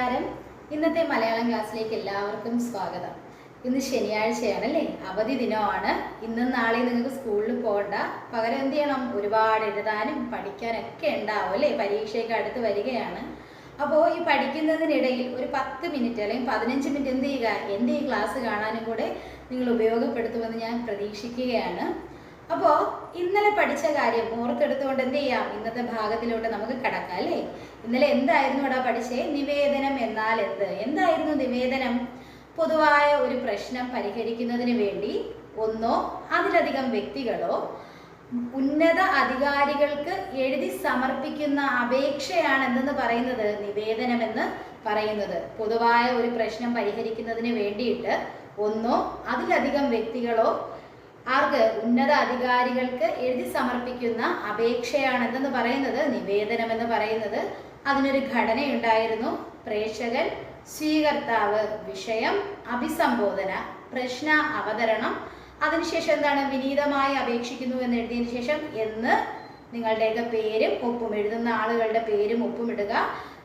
നമസ്കാരം. ഇന്നത്തെ മലയാളം ക്ലാസ്സിലേക്ക് എല്ലാവർക്കും സ്വാഗതം. ഇന്ന് ശനിയാഴ്ചയാണ് അല്ലേ അവധി ദിനമാണ്. ഇന്നും നാളെയും നിങ്ങൾക്ക് സ്കൂളിൽ പോകണ്ട. പകരം എന്ത് ചെയ്യണം? ഒരുപാട് എഴുതാനും പഠിക്കാനൊക്കെ ഉണ്ടാവും അല്ലേ? പരീക്ഷയൊക്കെ അടുത്ത് വരികയാണ്. അപ്പോൾ ഈ പഠിക്കുന്നതിനിടയിൽ ഒരു പത്ത് മിനിറ്റ് അല്ലെങ്കിൽ പതിനഞ്ച് മിനിറ്റ് എന്ത് ചെയ്യുക? എന്റെ ഈ ക്ലാസ് കാണാനും കൂടെ നിങ്ങൾ ഉപയോഗപ്പെടുത്തുമെന്ന് ഞാൻ പ്രതീക്ഷിക്കുകയാണ്. അപ്പോൾ ഇന്നലെ പഠിച്ച കാര്യം ഓർത്തെടുത്തുകൊണ്ട് എന്ത് ചെയ്യാം? ഇന്നത്തെ ഭാഗത്തിലോട്ട് നമുക്ക് കടക്കാം അല്ലേ? ഇന്നലെ എന്തായിരുന്നു ഇവിടെ പഠിച്ചേ? നിവേദനം എന്നാൽ എന്ത്? എന്തായിരുന്നു നിവേദനം? പൊതുവായ ഒരു പ്രശ്നം പരിഹരിക്കുന്നതിന് വേണ്ടി ഒന്നോ അതിലധികം വ്യക്തികളോ ഉന്നത അധികാരികൾക്ക് എഴുതി സമർപ്പിക്കുന്ന അപേക്ഷയാണ് എന്തെന്ന് പറയുന്നത് നിവേദനം എന്ന് പറയുന്നത്. പൊതുവായ ഒരു പ്രശ്നം പരിഹരിക്കുന്നതിന് വേണ്ടിയിട്ട് ഒന്നോ അതിലധികം വ്യക്തികളോ ആർക്ക്? ഉന്നത അധികാരികൾക്ക് എഴുതി സമർപ്പിക്കുന്ന അപേക്ഷയാണ് എന്തെന്ന് പറയുന്നത് നിവേദനം എന്ന് പറയുന്നത്. അതിനൊരു ഘടനയുണ്ടായിരുന്നു. പ്രേക്ഷകൻ സ്വീകർത്താവ് വിഷയം അഭിസംബോധന പ്രശ്ന അവതരണം. അതിനുശേഷം എന്താണ്? വിനീതമായി അപേക്ഷിക്കുന്നു എന്ന് എഴുതിയതിനു ശേഷം എന്ന് നിങ്ങളുടെയൊക്കെ പേരും ഒപ്പും എഴുതുന്ന ആളുകളുടെ പേരും ഒപ്പും ഇടുക.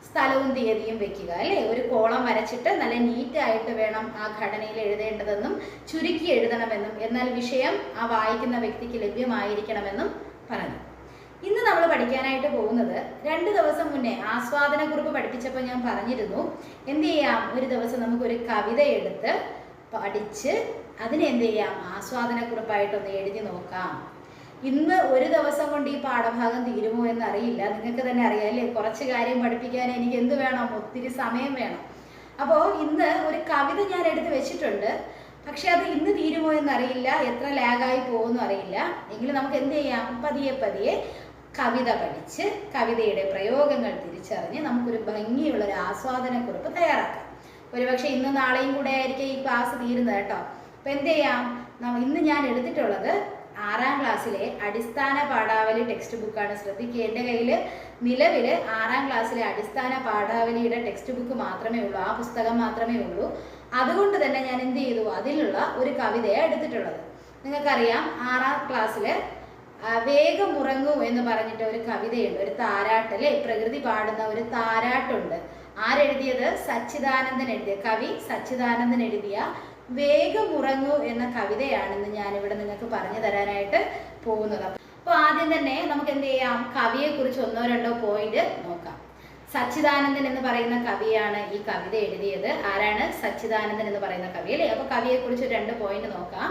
സ്ഥലവും തീയതിയും വെക്കുക അല്ലേ? ഒരു കോളം വരച്ചിട്ട് നല്ല നീറ്റായിട്ട് വേണം ആ ഘടനയിൽ എഴുതേണ്ടതെന്നും ചുരുക്കി എഴുതണമെന്നും എന്നാൽ വിഷയം ആ വായിക്കുന്ന വ്യക്തിക്ക് ലഭ്യമായിരിക്കണമെന്നും പറഞ്ഞു. ഇന്ന് നമ്മൾ പഠിക്കാനായിട്ട് പോകുന്നത് രണ്ട് ദിവസം മുന്നേ ആസ്വാദന കുറിപ്പ് പഠിപ്പിച്ചപ്പോൾ ഞാൻ പറഞ്ഞിരുന്നു. എന്ത് ചെയ്യാം? ഒരു ദിവസം നമുക്കൊരു കവിത എടുത്ത് പഠിച്ച് അതിനെന്ത് ചെയ്യാം? ആസ്വാദന കുറിപ്പായിട്ടൊന്ന് എഴുതി നോക്കാം. ഇന്ന് ഒരു ദിവസം കൊണ്ട് ഈ പാഠഭാഗം തീരുമോ എന്ന് അറിയില്ല നിങ്ങൾക്ക് തന്നെ അറിയാം അല്ലേ? കുറച്ച് കാര്യം പഠിപ്പിക്കാൻ എനിക്ക് എന്ത് വേണം? ഒത്തിരി സമയം വേണം. അപ്പോൾ ഇന്ന് ഒരു കവിത ഞാൻ എടുത്ത് വെച്ചിട്ടുണ്ട്. പക്ഷെ അത് ഇന്ന് തീരുമോ എന്നറിയില്ല. എത്ര ലാഗായി പോകുമെന്നും അറിയില്ല. എങ്കിലും നമുക്ക് എന്ത് ചെയ്യാം? പതിയെ പതിയെ കവിത പഠിച്ച് കവിതയുടെ പ്രയോഗങ്ങൾ തിരിച്ചറിഞ്ഞ് നമുക്കൊരു ഭംഗിയുള്ള ഒരു ആസ്വാദനക്കുറിപ്പ് തയ്യാറാക്കാം. ഒരുപക്ഷെ ഇന്ന് നാളെയും കൂടെ ആയിരിക്കും ഈ ക്ലാസ് തീരുന്നത് കേട്ടോ. അപ്പം എന്ത് ചെയ്യാം? ഇന്ന് ഞാൻ എടുത്തിട്ടുള്ളത് ആറാം ക്ലാസ്സിലെ അടിസ്ഥാന പാഠാവലി ടെക്സ്റ്റ് ബുക്കാണ് ശ്രദ്ധിക്കുക എന്റെ കയ്യിൽ നിലവിൽ ആറാം ക്ലാസ്സിലെ അടിസ്ഥാന പാഠാവലിയുടെ ടെക്സ്റ്റ് ബുക്ക് മാത്രമേ ഉള്ളൂ. ആ പുസ്തകം മാത്രമേ ഉള്ളൂ. അതുകൊണ്ട് തന്നെ ഞാൻ എന്ത് ചെയ്തു? അതിലുള്ള ഒരു കവിതയാണ് എടുത്തിട്ടുള്ളത്. നിങ്ങൾക്കറിയാം ആറാം ക്ലാസ്സിൽ വേഗമുറങ്ങൂ എന്ന് പറഞ്ഞിട്ട് ഒരു കവിതയുണ്ട്. ഒരു താരാട്ട് അല്ലേ പ്രകൃതി പാടുന്ന ഒരു താരാട്ടുണ്ട്. ആരെഴുതിയത്? സച്ചിദാനന്ദൻ എഴുതിയ കവി സച്ചിദാനന്ദൻ എഴുതിയ വേഗമുറങ്ങൂ എന്ന കവിതയാണെന്ന് ഞാനിവിടെ നിങ്ങൾക്ക് പറഞ്ഞു തരാനായിട്ട് പോകുന്നത്. അപ്പോൾ ആദ്യം തന്നെ നമുക്ക് എന്ത് ചെയ്യാം? കവിയെ കുറിച്ച് ഒന്നോ രണ്ടോ പോയിന്റ് നോക്കാം. സച്ചിദാനന്ദൻ എന്ന് പറയുന്ന കവിയാണ് ഈ കവിത എഴുതിയത്. ആരാണ് സച്ചിദാനന്ദൻ എന്ന് പറയുന്ന കവി അല്ലേ? അപ്പൊ കവിയെ കുറിച്ച് രണ്ട് പോയിന്റ് നോക്കാം.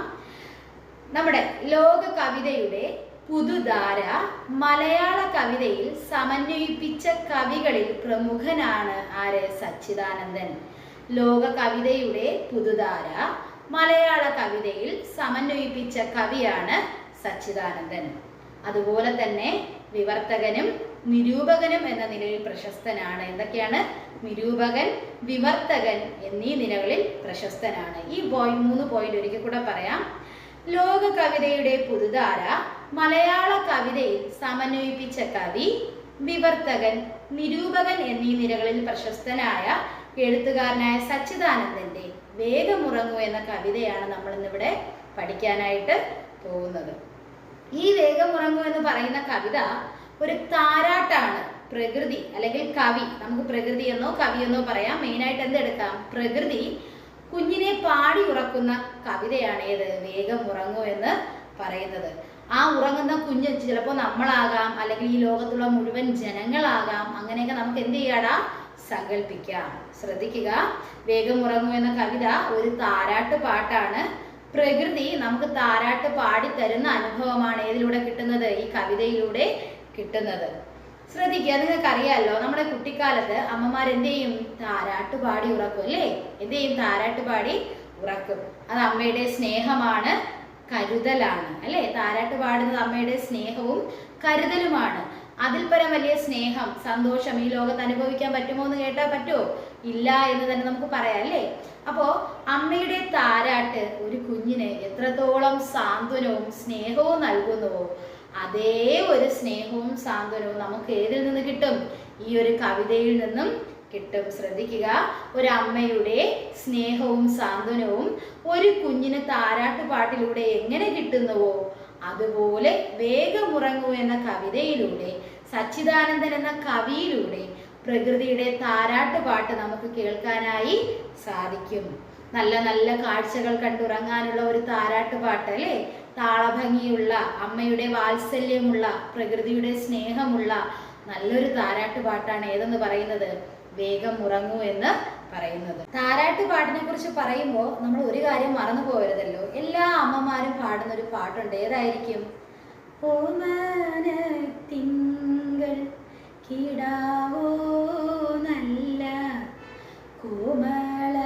നമ്മുടെ ലോക കവിതയുടെ പുതുധാര മലയാള കവിതയിൽ സമന്വയിപ്പിച്ച കവികളിൽ പ്രമുഖനാണ് ആര്? സച്ചിദാനന്ദൻ. ലോക കവിതയുടെ പുതുധാര മലയാള കവിതയിൽ സമന്വയിപ്പിച്ച കവിയാണ് സച്ചിദാനന്ദൻ. അതുപോലെ തന്നെ വിവർത്തകനും നിരൂപകനും എന്ന നിലയിൽ പ്രശസ്തനാണ്. എന്തൊക്കെയാണ്? നിരൂപകൻ വിവർത്തകൻ എന്നീ നിലകളിൽ പ്രശസ്തനാണ്. ഈ പോയിന്റ് മൂന്ന് പോയിന്റ് ഒരിക്കൽ കൂടെ പറയാം. ലോക കവിതയുടെ പുതുധാര മലയാള കവിതയിൽ സമന്വയിപ്പിച്ച കവി വിവർത്തകൻ നിരൂപകൻ എന്നീ നിലകളിൽ പ്രശസ്തനായ എഴുത്തുകാരനായ സച്ചിദാനന്ദന്റെ വേഗമുറങ്ങൂ എന്ന കവിതയാണ് നമ്മൾ ഇന്നിവിടെ പഠിക്കാനായിട്ട് പോകുന്നത്. ഈ വേഗമുറങ്ങൂ എന്ന് പറയുന്ന കവിത ഒരു താരാട്ടാണ് പ്രകൃതി അല്ലെങ്കിൽ കവി. നമുക്ക് പ്രകൃതി എന്നോ കവി എന്നോ പറയാം. മെയിനായിട്ട് എന്തെടുക്കാം? പ്രകൃതി കുഞ്ഞിനെ പാടി ഉറക്കുന്ന കവിതയാണ് ഏത് വേഗം ഉറങ്ങൂ എന്ന് പറയുന്നത്. ആ ഉറങ്ങുന്ന കുഞ്ഞ് ചിലപ്പോൾ നമ്മളാകാം അല്ലെങ്കിൽ ഈ ലോകത്തുള്ള മുഴുവൻ ജനങ്ങളാകാം. അങ്ങനെയൊക്കെ നമുക്ക് എന്ത് ചെയ്യാടാ? സങ്കല്പിക്കാം ശ്രദ്ധിക്കുക. വേഗം ഉറങ്ങൂ എന്ന കവിത ഒരു താരാട്ട് പാട്ടാണ്. പ്രകൃതി നമുക്ക് താരാട്ട് പാടി തരുന്ന അനുഭവമാണ് ഏതിലൂടെ കിട്ടുന്നത്? ഈ കവിതയിലൂടെ കിട്ടുന്നത്. ശ്രദ്ധിക്കുക. നിങ്ങൾക്ക് അറിയാമല്ലോ നമ്മുടെ കുട്ടിക്കാലത്ത് അമ്മമാർ ചെയ്യും? താരാട്ട് പാടി ഉറക്കും അല്ലേ? എന്ത് ചെയ്യും? താരാട്ട് പാടി ഉറക്കും. അത് അമ്മയുടെ സ്നേഹമാണ് കരുതലാണ്. അല്ലേ? താരാട്ട് പാടുന്നത് അമ്മയുടെ സ്നേഹവും കരുതലുമാണ്. അതിൽ പരം വലിയ സ്നേഹം സന്തോഷം ഈ ലോകത്ത് അനുഭവിക്കാൻ പറ്റുമോ എന്ന് കേട്ടാൽ പറ്റുമോ? ഇല്ല എന്ന് തന്നെ നമുക്ക് പറയാം അല്ലേ? അപ്പോ അമ്മയുടെ താരാട്ട് ഒരു കുഞ്ഞിന് എത്രത്തോളം സാന്ത്വനവും സ്നേഹവും നൽകുന്നുവോ അതേ ഒരു സ്നേഹവും സാന്ത്വനവും നമുക്ക് ഏതിൽ നിന്ന് കിട്ടും? ഈ ഒരു കവിതയിൽ നിന്നും കിട്ടും. ശ്രദ്ധിക്കുക ഒരു അമ്മയുടെ സ്നേഹവും സാന്ത്വനവും ഒരു കുഞ്ഞിന് താരാട്ടുപാട്ടിലൂടെ എങ്ങനെ കിട്ടുന്നുവോ അതുപോലെ വേഗമുറങ്ങൂ എന്ന കവിതയിലൂടെ സച്ചിദാനന്ദൻ എന്ന കവിയിലൂടെ പ്രകൃതിയുടെ താരാട്ടുപാട്ട് നമുക്ക് കേൾക്കാനായി സാധിക്കും. നല്ല നല്ല കാഴ്ചകൾ കണ്ടുറങ്ങാനുള്ള ഒരു താരാട്ടുപാട്ട് അല്ലേ താളഭംഗിയുള്ള അമ്മയുടെ വാത്സല്യമുള്ള പ്രകൃതിയുടെ സ്നേഹമുള്ള നല്ലൊരു താരാട്ടുപാട്ടാണ് ഏതെന്ന് പറയുന്നത്? വേഗം ഉറങ്ങൂ എന്ന് പറയുന്നത്. താരാട്ട് പാട്ടിനെ കുറിച്ച് പറയുമ്പോൾ നമ്മൾ ഒരു കാര്യം മറന്നു പോകരുതല്ലോ. എല്ലാ അമ്മമാരും പാടുന്ന ഒരു പാട്ടുണ്ട്. ഏതായിരിക്കും? തിങ്കൾ കിടാവോ നല്ല കോമള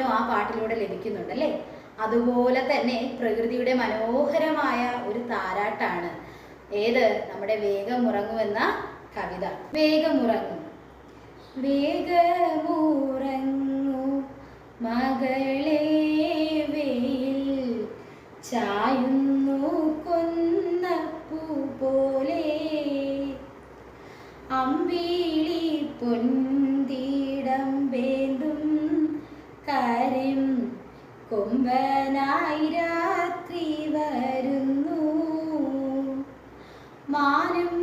സാന്ത്വനവും ആ പാട്ടിലൂടെ ലഭിക്കുന്നുണ്ട് അല്ലേ അതുപോലെ തന്നെ പ്രകൃതിയുടെ മനോഹരമായ ഒരു താരാട്ടാണ് ഏത് നമ്മുടെ വേഗമുറങ്ങുമെന്ന കവിത വേഗമുറങ്ങും വേഗമുറങ്ങു മകളെ വെയിൽ ചായുന്നു കൊമ്പനായി രാത്രി വരുന്നു. മാനും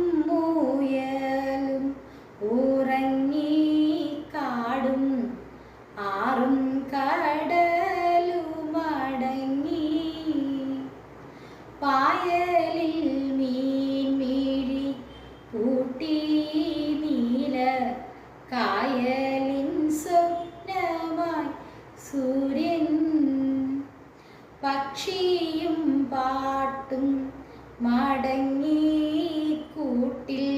പക്ഷിയും പാട്ടും മടങ്ങി കൂട്ടിൽ.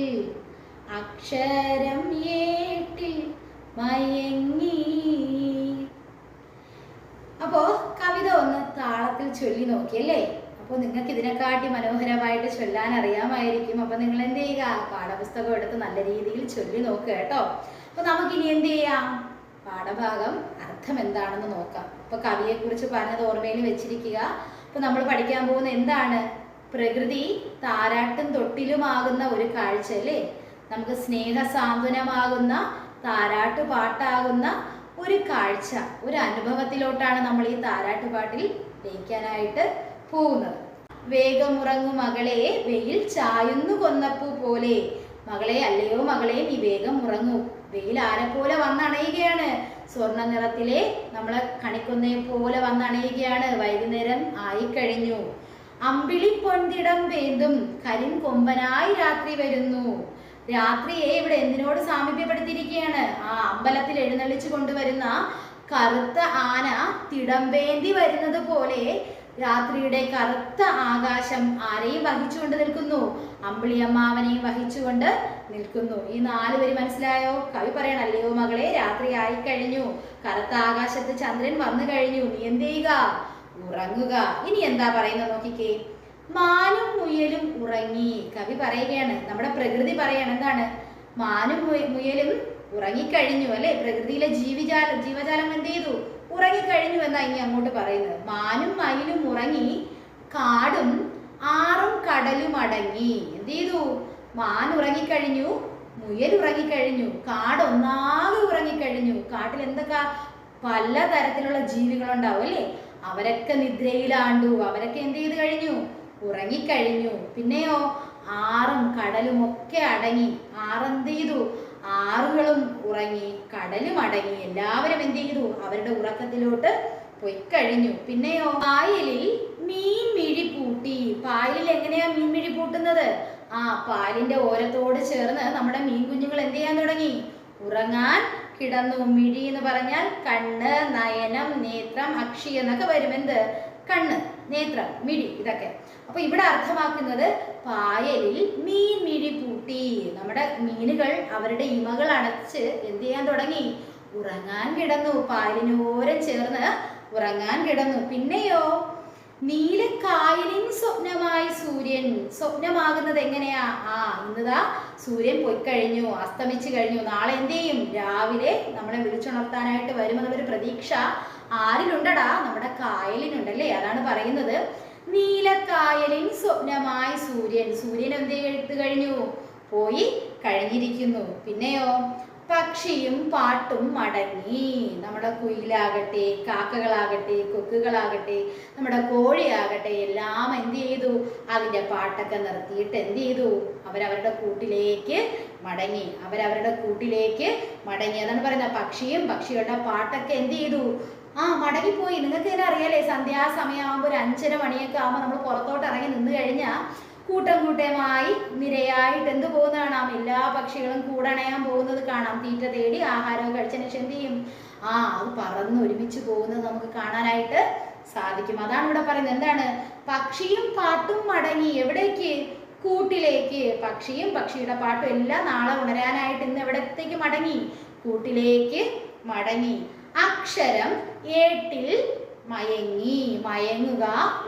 അക്ഷരം ഏട്ടിൽ മയങ്ങി. അപ്പോ കവിത ഒന്ന് താളത്തിൽ ചൊല്ലി നോക്കിയല്ലേ അപ്പോൾ നിങ്ങൾക്ക് ഇതിനെക്കാട്ടി മനോഹരമായിട്ട് ചൊല്ലാൻ അറിയാമായിരിക്കും. അപ്പൊ നിങ്ങൾ എന്ത് ചെയ്യുക? പാഠപുസ്തകം എടുത്ത് നല്ല രീതിയിൽ ചൊല്ലി നോക്കുക കേട്ടോ. അപ്പൊ നമുക്കിനി എന്ത് ചെയ്യാം? പാഠഭാഗം അർത്ഥം എന്താണെന്ന് നോക്കാം. അപ്പൊ കവിയെ കുറിച്ച് പറഞ്ഞത് ഓർമ്മയിൽ വെച്ചിരിക്കുക. അപ്പൊ നമ്മൾ പഠിക്കാൻ പോകുന്ന എന്താണ്? പ്രകൃതി താരാട്ടും തൊട്ടിലുമാകുന്ന ഒരു കാഴ്ച അല്ലേ? നമുക്ക് സ്നേഹ സാന്ത്വനമാകുന്ന താരാട്ട് പാട്ടാകുന്ന ഒരു കാഴ്ച ഒരു അനുഭവത്തിലോട്ടാണ് നമ്മൾ ഈ താരാട്ടുപാട്ടിൽ ലയിക്കാനായിട്ട് പോകുന്നത്. വേഗമുറങ്ങു മകളെ വെയിൽ ചായുന്നു കൊന്നപ്പൂ പോലെ. മകളെ അല്ലയോ മകളെ നീ വേഗം ഉറങ്ങൂ. വെയിൽ ആരെ പോലെ വന്നണയുകയാണ്. സ്വർണ നിറത്തിലെ നമ്മളെ കണിക്കുന്നേ പോലെ വന്നണയുകയാണ്. വൈകുന്നേരം ആയിക്കഴിഞ്ഞു. അമ്പിളി പൊന്തിടം വേന്തും കരിൻ കൊമ്പനായി രാത്രി വരുന്നു. രാത്രിയെ ഇവിടെ എന്തിനോട് സാമീപ്യപ്പെടുത്തിയിരിക്കുകയാണ്? ആ അമ്പലത്തിൽ എഴുന്നള്ളിച്ചു കൊണ്ടുവരുന്ന കറുത്ത ആന തിടമ്പേന്തി വരുന്നത് പോലെ രാത്രിയുടെ കറുത്ത ആകാശം ആരെയും വഹിച്ചുകൊണ്ട് നിൽക്കുന്നു. അമ്പിളിയമ്മാവനെയും വഹിച്ചുകൊണ്ട് നിൽക്കുന്നു. ഈ നാല് പേര് മനസ്സിലായോ? കവി പറയണം അല്ലയോ മകളെ രാത്രി ആയി കഴിഞ്ഞു. കറുത്ത ആകാശത്ത് ചന്ദ്രൻ വന്നു കഴിഞ്ഞു. നീ എന്ത് ചെയ്യുക? ഉറങ്ങുക. ഇനി എന്താ പറയുന്നത് നോക്കിക്കേ? മാനും മുയലും ഉറങ്ങി. കവി പറയുകയാണ് നമ്മുടെ പ്രകൃതി പറയാണ് എന്താണ്? മാനും മുയ- മുയലും ഉറങ്ങിക്കഴിഞ്ഞു അല്ലെ? പ്രകൃതിയിലെ ജീവിജാല ജീവജാലം എന്ത് ചെയ്തു? ഉറങ്ങിക്കഴിഞ്ഞു എന്നാ ഇനി അങ്ങോട്ട് പറയുന്നത്. മാനും മയിലും ഉറങ്ങി കാടും ആറും കടലും അടങ്ങി. എന്ത് ചെയ്തു? മാൻ ഉറങ്ങിക്കഴിഞ്ഞു മുയൽ ഉറങ്ങിക്കഴിഞ്ഞു. കാട് ഒന്നാകെ ഉറങ്ങിക്കഴിഞ്ഞു കാട്ടിൽ എന്തൊക്കെ പല തരത്തിലുള്ള ജീവികളുണ്ടാവും അല്ലേ? അവരൊക്കെ നിദ്രയിലാണ്ടു അവരൊക്കെ എന്ത് ചെയ്ത് കഴിഞ്ഞു? ഉറങ്ങിക്കഴിഞ്ഞു. പിന്നെയോ ആറും കടലും ഒക്കെ അടങ്ങി ആറെന്ത് ചെയ്തു? ആറുകളും ഉറങ്ങി കടലും അടങ്ങി. എല്ലാവരും എന്ത് ചെയ്തു? അവരുടെ ഉറക്കത്തിലോട്ട് പോയി കഴിഞ്ഞു. പിന്നെയോ പായലിൽ മീൻ മിഴി പൂട്ടി പായലിൽ എങ്ങനെയാ മീൻ മിഴി പൂട്ടുന്നത് ആ പാലിന്റെ ഓരത്തോട് ചേർന്ന് നമ്മുടെ മീൻ കുഞ്ഞുങ്ങൾ എന്ത് ചെയ്യാൻ തുടങ്ങി? ഉറങ്ങാൻ കിടന്നു. മിഴി എന്ന് പറഞ്ഞാൽ കണ്ണ് നയനം നേത്രം അക്ഷി എന്നൊക്കെ വരും. എന്ത്? കണ്ണ് നേത്രം മിഴി ഇതൊക്കെ. അപ്പൊ ഇവിടെ അർത്ഥമാക്കുന്നത് പായലിൽ മീൻ മിഴി പൂട്ടി. നമ്മുടെ മീനുകൾ അവരുടെ ഇമകൾ അടച്ച് എന്ത് ചെയ്യാൻ തുടങ്ങി? ഉറങ്ങാൻ കിടന്നു. പാലിനോരം ചേർന്ന് ഉറങ്ങാൻ കിടന്നു. പിന്നെയോ? നീലക്കായലിൻ സ്വപ്നമായി സൂര്യൻ. സ്വപ്നമാകുന്നത് എങ്ങനെയാ? ആ ഇന്നതാ സൂര്യൻ പോയി കഴിഞ്ഞു അസ്തമിച്ചു കഴിഞ്ഞു. നാളെ എന്ത് ചെയ്യും? രാവിലെ നമ്മളെ വിളിച്ചുണർത്താനായിട്ട് വരുമെന്നുള്ളൊരു പ്രതീക്ഷ ആരിലുണ്ടടാ? നമ്മുടെ കായലിനുണ്ടല്ലേ? അതാണ് പറയുന്നത്. നീലക്കായലിൻ സ്വപ്നമായി സൂര്യൻ. സൂര്യൻ എന്ത് ചെയ്തു കഴിഞ്ഞു? പോയി കഴിഞ്ഞിരിക്കുന്നു. പിന്നെയോ? പക്ഷിയും പാട്ടും മടങ്ങി. നമ്മുടെ കുയിലാകട്ടെ കാക്കകളാകട്ടെ കൊക്കുകളാകട്ടെ നമ്മുടെ കോഴിയാകട്ടെ എല്ലാം എന്ത് ചെയ്തു? അതിന്റെ പാട്ടൊക്കെ നിർത്തിയിട്ട് എന്ത് ചെയ്തു? അവരവരുടെ കൂട്ടിലേക്ക് മടങ്ങി. അവരവരുടെ കൂട്ടിലേക്ക് മടങ്ങി. അതാണ് പറയുന്നത് പക്ഷിയും പക്ഷികളുടെ പാട്ടൊക്കെ എന്ത് ചെയ്തു? ആ മടങ്ങിപ്പോയി. നിങ്ങൾക്ക് തന്നെ അറിയാലേ സന്ധ്യാസമയമാകുമ്പോൾ ഒരു അഞ്ചര മണിയൊക്കെ ആകുമ്പോൾ നമ്മൾ പുറത്തോട്ട് ഇറങ്ങി നിന്ന് കഴിഞ്ഞാൽ കൂട്ടം കൂട്ടമായി നിരയായിട്ട് എന്ത് പോകുന്ന കാണാം എല്ലാ പക്ഷികളും കൂടണയാൻ പോകുന്നത് കാണാം. തീറ്റ തേടി ആഹാരവും കഴിച്ചതിന് ശേഷം എന്ത് ചെയ്യും? ആ അത് പറന്ന് ഒരുമിച്ച് പോകുന്നത് നമുക്ക് കാണാനായിട്ട് സാധിക്കും. അതാണ് ഇവിടെ പറയുന്നത്. എന്താണ്? പക്ഷിയും പാട്ടും മടങ്ങി എവിടേക്ക്? കൂട്ടിലേക്ക്. പക്ഷിയും പക്ഷിയുടെ പാട്ടും എല്ലാം നാളെ ഉണരാനായിട്ട് ഇന്ന് എവിടത്തേക്ക് മടങ്ങി? കൂട്ടിലേക്ക് മടങ്ങി. അക്ഷരം ഏട്ടിൽ മയങ്ങി. മയങ്ങുക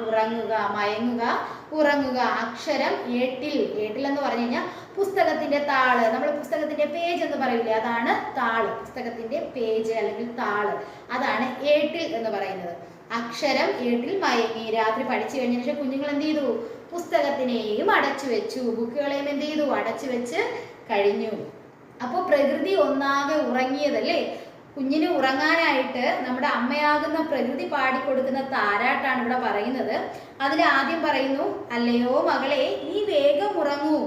ഉറങ്ങുക. മയങ്ങുക ഉറങ്ങുക. അക്ഷരം എട്ടിൽ എട്ടിൽ എന്ന് പറഞ്ഞു കഴിഞ്ഞാൽ പുസ്തകത്തിന്റെ താൾ. നമ്മൾ പുസ്തകത്തിന്റെ പേജ് എന്ന് പറയില്ലേ അതാണ് താൾ. പുസ്തകത്തിന്റെ പേജ് അല്ലെങ്കിൽ താൾ. അതാണ് ഏട്ടിൽ എന്ന് പറയുന്നത്. അക്ഷരം ഏട്ടിൽ മയങ്ങി. രാത്രി പഠിച്ചു കഴിഞ്ഞതിന് ശേഷം കുഞ്ഞുങ്ങൾ എന്ത് ചെയ്തു? പുസ്തകത്തിനെയും അടച്ചു വെച്ചു. ബുക്കുകളെയും എന്ത് ചെയ്തു? അടച്ചു വെച്ച് കഴിഞ്ഞു. അപ്പോൾ പ്രകൃതി ഒന്നാകെ ഉറങ്ങിയതല്ലേ? കുഞ്ഞിന് ഉറങ്ങാനായിട്ട് നമ്മുടെ അമ്മയാകുന്ന പ്രകൃതി പാടിക്കൊടുക്കുന്ന താരാട്ടാണ് ഇവിടെ പറയുന്നത്. അതിൽ ആദ്യം പറയുന്നു അല്ലയോ മകളെ നീ വേഗം ഉറങ്ങൂ.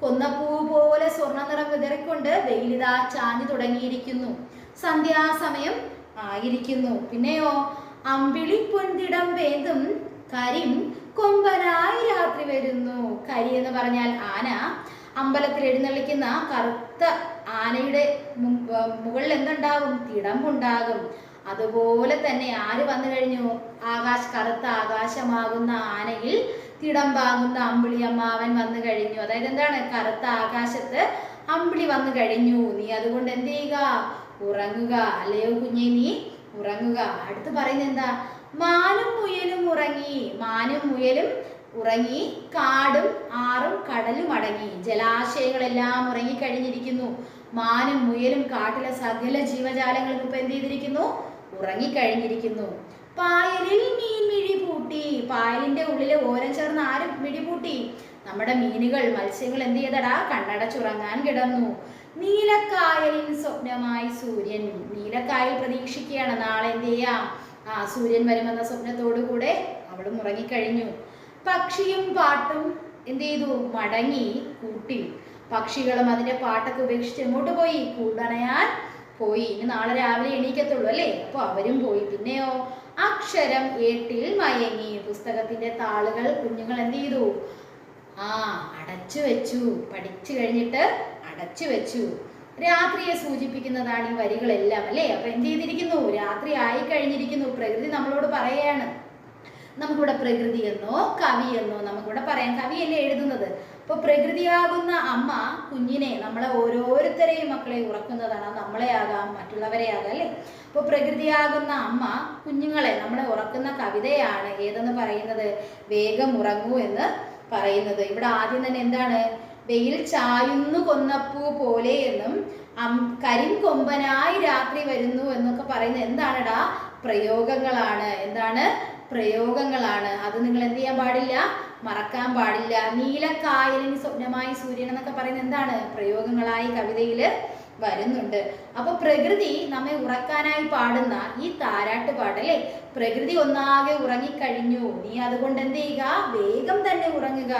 കൊന്നപ്പൂ പോലെ സ്വർണ നിറം വിതറിക്കൊണ്ട് വെയിലിതാ ചാഞ്ഞു തുടങ്ങിയിരിക്കുന്നു. സന്ധ്യാസമയം ആയിരിക്കുന്നു. പിന്നെയോ അമ്പിളി പൊന്തിടം വേന്തും കരിം കൊമ്പനായി രാത്രി വരുന്നു. കരി എന്ന് പറഞ്ഞാൽ ആന. അമ്പലത്തിൽ എഴുന്നള്ളിക്കുന്ന കറുത്ത ആനയുടെ മുകളിൽ എന്തുണ്ടാകും? തിടമ്പുണ്ടാകും അതുപോലെ തന്നെ ആര് വന്നു കഴിഞ്ഞു? ആകാശ കറുത്ത ആകാശമാകുന്ന ആനയിൽ തിടമ്പാകുന്ന അമ്പിളി അമ്മാവൻ വന്നു കഴിഞ്ഞു. അതായത് എന്താണ്? കറുത്ത ആകാശത്ത് അമ്പിളി വന്നു കഴിഞ്ഞു. നീ അതുകൊണ്ട് എന്ത് ചെയ്യുക? ഉറങ്ങുക. അല്ലയോ കുഞ്ഞെ നീ ഉറങ്ങുക. അടുത്ത് പറയുന്നത് എന്താ? മാനും മുയലും ഉറങ്ങി. മാനും മുയലും ഉറങ്ങി കാടും ആറും കടലും അടങ്ങി. ജലാശയങ്ങളെല്ലാം ഉറങ്ങിക്കഴിഞ്ഞിരിക്കുന്നു. മാനും മുയലും കാട്ടിലെ സകല ജീവജാലങ്ങളും ഇപ്പൊ എന്ത് ചെയ്തിരിക്കുന്നു? ഉറങ്ങിക്കഴിഞ്ഞിരിക്കുന്നു. പായലിൽ മീൻ മിഴി പൂട്ടി. പായലിന്റെ ഉള്ളിലെ ഓരം ചേർന്ന് ആരും മിഴി പൂട്ടി. നമ്മുടെ മീനുകൾ മത്സ്യങ്ങൾ എന്ത് ചെയ്തടാ? കണ്ണടച്ചുറങ്ങാൻ കിടന്നു. നീലക്കായലിൻ സ്വപ്നമായി സൂര്യൻ. നീലക്കായൽ പ്രതീക്ഷിക്കുകയാണ് നാളെ എന്ത് ചെയ്യാം? ആ സൂര്യൻ വരുമെന്ന സ്വപ്നത്തോടു കൂടെ അവളും ഉറങ്ങിക്കഴിഞ്ഞു. പക്ഷിയും പാട്ടും എന്ത് ചെയ്തു? മടങ്ങി കൂട്ടിൽ പക്ഷികളും അതിന്റെ പാട്ടൊക്കെ ഉപേക്ഷിച്ച് എങ്ങോട്ട് പോയി? കൂടണയാൻ പോയി. ഇനി നാളെ രാവിലെ എണീക്കത്തുള്ളൂ അല്ലേ? അപ്പൊ അവരും പോയി. പിന്നെയോ? അക്ഷരം ഏട്ടിൽ മയങ്ങി. പുസ്തകത്തിന്റെ താളുകൾ കുഞ്ഞുങ്ങൾ എന്ത് ചെയ്തു? ആ അടച്ചു വെച്ചു. പഠിച്ചു കഴിഞ്ഞിട്ട് അടച്ചു വെച്ചു. രാത്രിയെ സൂചിപ്പിക്കുന്നതാണ് ഈ വരികളെല്ലാം അല്ലേ? അപ്പൊ എന്ത് ചെയ്തിരിക്കുന്നു? രാത്രി ആയി കഴിഞ്ഞിരിക്കുന്നു പ്രകൃതി നമ്മളോട് പറയുകയാണ്. നമുക്കിവിടെ പ്രകൃതി എന്നോ കവി എന്നോ നമുക്കിവിടെ പറയാം കവിയല്ലേ എഴുതുന്നത്. അപ്പൊ പ്രകൃതിയാകുന്ന അമ്മ കുഞ്ഞിനെ നമ്മളെ ഓരോരുത്തരെയും മക്കളെ ഉറക്കുന്നതാണ്. നമ്മളെയാകാം നമ്മളെ ആകാം മറ്റുള്ളവരെ ആകാം അല്ലേ? അപ്പോൾ പ്രകൃതിയാകുന്ന അമ്മ കുഞ്ഞുങ്ങളെ നമ്മളെ ഉറക്കുന്ന കവിതയാണ് ഏതെന്ന് പറയുന്നത്? വേഗം ഉറങ്ങൂ എന്ന് പറയുന്നത്. ഇവിടെ ആദ്യം തന്നെ എന്താണ്? വെയിൽ ചായുന്നു കൊന്നപ്പൂ പോലെ എന്നും കരിങ്കൊമ്പനായി രാത്രി വരുന്നു എന്നൊക്കെ പറയുന്നത്. എന്താണെടാ? പ്രയോഗങ്ങളാണ്. എന്താണ്? പ്രയോഗങ്ങളാണ്. അത് നിങ്ങൾ എന്ത് ചെയ്യാൻ പാടില്ല? മറക്കാൻ പാടില്ല. നീലക്കായലിന് സ്വപ്നമായി സൂര്യൻ എന്നൊക്കെ പറയുന്നത് എന്താണ്? പ്രയോഗങ്ങളായി കവിതയിൽ വരുന്നുണ്ട്. അപ്പൊ പ്രകൃതി നമ്മെ ഉറക്കാനായി പാടുന്ന ഈ താരാട്ട് പാടല്ലേ പ്രകൃതി ഒന്നാകെ ഉറങ്ങിക്കഴിഞ്ഞു. നീ അതുകൊണ്ട് എന്ത് ചെയ്യുക? വേഗം തന്നെ ഉറങ്ങുക.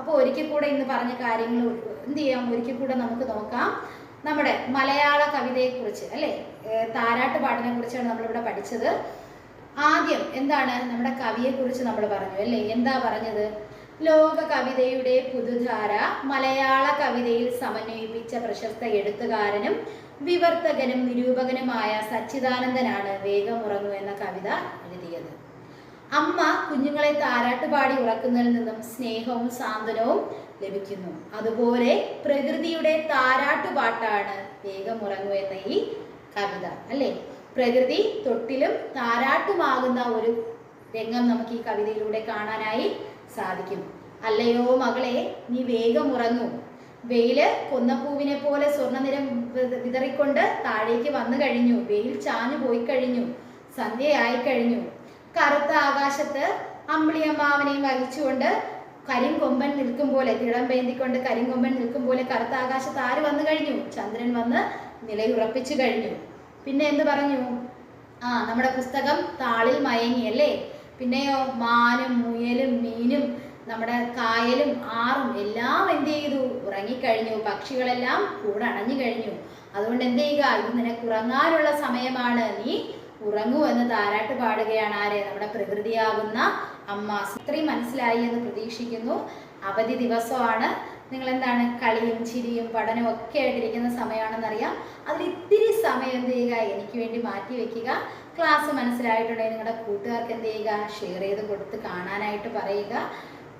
അപ്പൊ ഒരിക്കൽ കൂടെ ഇന്ന് പറഞ്ഞ കാര്യങ്ങൾ എന്ത് ചെയ്യാം? ഒരിക്കൽ കൂടെ നമുക്ക് നോക്കാം. നമ്മുടെ മലയാള കവിതയെക്കുറിച്ച് അല്ലേ? താരാട്ട് പാട്ടിനെ കുറിച്ചാണ് നമ്മളിവിടെ പഠിച്ചത്. ആദ്യം എന്താണ് നമ്മുടെ കവിയെക്കുറിച്ച് നമ്മൾ പറഞ്ഞു അല്ലേ? എന്താ പറഞ്ഞത്? ലോക കവിതയുടെ പുതുധാര മലയാള കവിതയിൽ സമന്വയിപ്പിച്ച പ്രശസ്ത എഴുത്തുകാരനും വിവർത്തകനും നിരൂപകനുമായ സച്ചിദാനന്ദനാണ് വേഗമുറങ്ങു എന്ന കവിത എഴുതിയത്. അമ്മ കുഞ്ഞുങ്ങളെ താരാട്ടുപാടി ഉറക്കുന്നതിൽ നിന്നും സ്നേഹവും സാന്ത്വനവും ലഭിക്കുന്നു. അതുപോലെ പ്രകൃതിയുടെ താരാട്ടുപാട്ടാണ് വേഗമുറങ്ങു എന്ന ഈ കവിത അല്ലേ? പ്രകൃതി തൊട്ടിലും താരാട്ടുമാകുന്ന ഒരു രംഗം നമുക്ക് ഈ കവിതയിലൂടെ കാണാനായി സാധിക്കും. അല്ലയോ മകളെ നീ വേഗം ഉറങ്ങൂ. വെയിൽ കൊന്നപ്പൂവിനെ പോലെ സ്വർണനിരം വിത- വിതറിക്കൊണ്ട് താഴേക്ക് വന്നു കഴിഞ്ഞു. വെയിൽ ചാഞ്ഞു പോയി കഴിഞ്ഞു. സന്ധ്യയായി കഴിഞ്ഞു. കറുത്ത ആകാശത്ത് അമ്പിളിയമ്മാവനെയും വഹിച്ചുകൊണ്ട് കരിങ്കൊമ്പൻ നിൽക്കും പോലെ തിടം പേന്തിക്കൊണ്ട് കരിങ്കൊമ്പൻ നിൽക്കും പോലെ കറുത്ത ആകാശത്ത് ആര് വന്നു കഴിഞ്ഞു? ചന്ദ്രൻ വന്ന് നിലയുറപ്പിച്ചു കഴിഞ്ഞു. പിന്നെ എന്ത് പറഞ്ഞു? ആ നമ്മുടെ പുസ്തകം താളിൽ മയങ്ങി അല്ലേ പിന്നെയോ മാനും മുയലും മീനും നമ്മുടെ കായലും ആറും എല്ലാം എന്ത് ചെയ്തു? ഉറങ്ങിക്കഴിഞ്ഞു. പക്ഷികളെല്ലാം കൂടെ അണഞ്ഞു കഴിഞ്ഞു. അതുകൊണ്ട് എന്ത് ചെയ്യുക? ഇത് നിനക്ക് ഉറങ്ങാനുള്ള സമയമാണ്. നീ ഉറങ്ങൂ എന്ന് താരാട്ട് പാടുകയാണ് ആര്? നമ്മുടെ പ്രകൃതിയാകുന്ന അമ്മ. സ്ത്രീ മനസ്സിലായി എന്ന് പ്രതീക്ഷിക്കുന്നു. അവധി ദിവസമാണ്. നിങ്ങൾ എന്താണ് കളിയും ചിരിയും പഠനവും ഒക്കെ ആയിട്ടിരിക്കുന്ന സമയമാണെന്നറിയാം. അതിൽ ഇത്തിരി സമയം എന്ത് ചെയ്യുക? എനിക്ക് വേണ്ടി മാറ്റി വെക്കുക. ക്ലാസ് മനസ്സിലായിട്ടുണ്ടെങ്കിൽ നിങ്ങളുടെ കൂട്ടുകാർക്ക് എന്ത് ചെയ്യുക? ഷെയർ ചെയ്ത് കൊടുത്ത് കാണാനായിട്ട് പറയുക.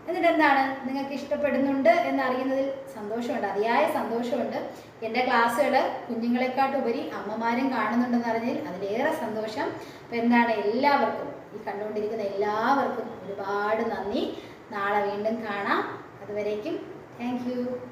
എന്നിട്ട് എന്താണ് നിങ്ങൾക്ക് ഇഷ്ടപ്പെടുന്നുണ്ട് എന്നറിയുന്നതിൽ സന്തോഷമുണ്ട്. അതിയായ സന്തോഷമുണ്ട്. എന്റെ ക്ലാസ്സുകൾ കുഞ്ഞുങ്ങളെക്കാട്ടുപരി അമ്മമാരും കാണുന്നുണ്ടെന്ന് അറിഞ്ഞതിൽ അതിലേറെ സന്തോഷം. അപ്പം എന്താണ്? എല്ലാവർക്കും ഈ കണ്ടുകൊണ്ടിരിക്കുന്ന എല്ലാവർക്കും ഒരുപാട് നന്ദി. നാളെ വീണ്ടും കാണാം. അതുവരേക്കും Thank you.